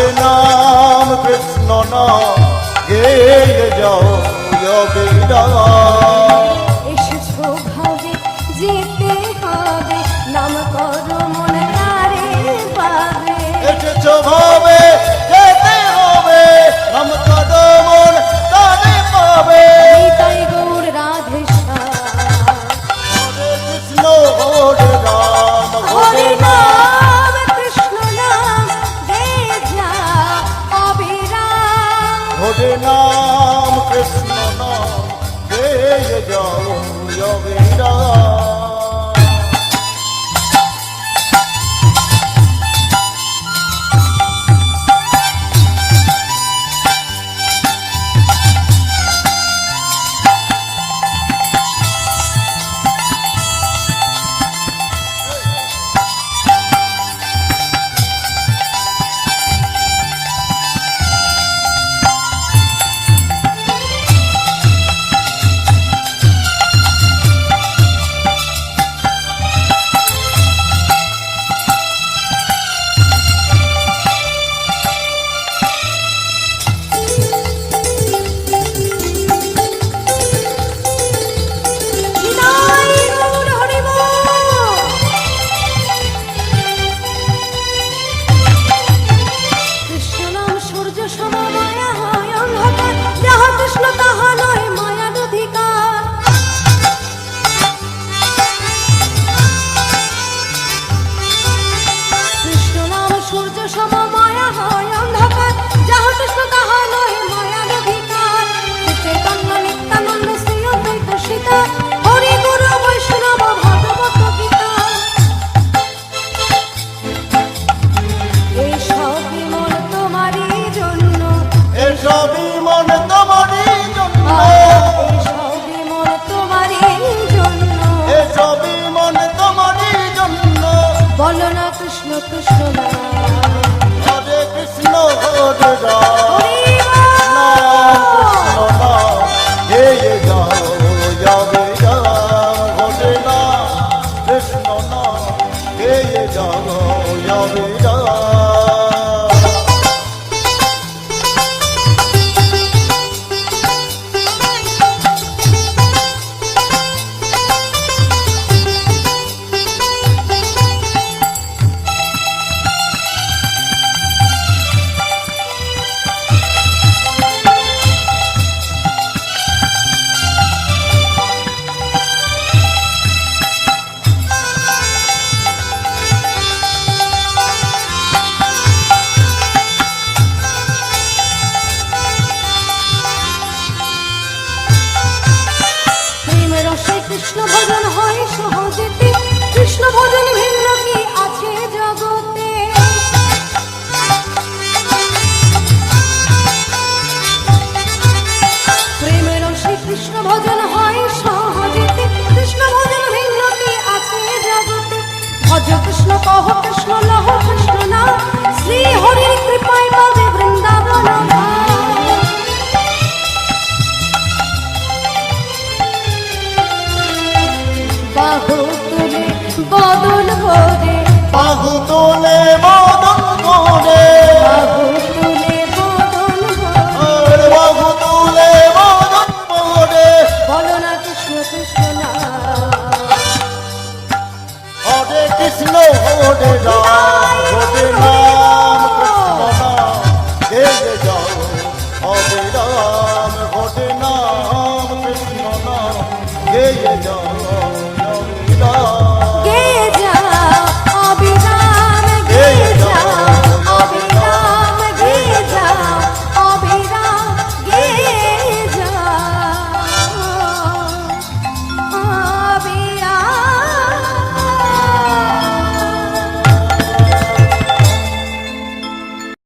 হরে নাম কৃষ্ণ নাম গেয়ে যাও এসেছ ভাবে যেতে হবে। নাম করো মনে তারে পাবে। এসেছ ভাবে হরে নাম কৃষ্ণ নাম জয় জয় হে জগ জগ তুলে বদন করে। বাহু তুলে বদন করে। বলো না কৃষ্ণ কৃষ্ণ না। হরে কৃষ্ণ হরে রাম হরে রাম কৃষ্ণ রাম। হে যাও হরে রাম হরে রাম কৃষ্ণ রাম। হে যাও হরে রাম।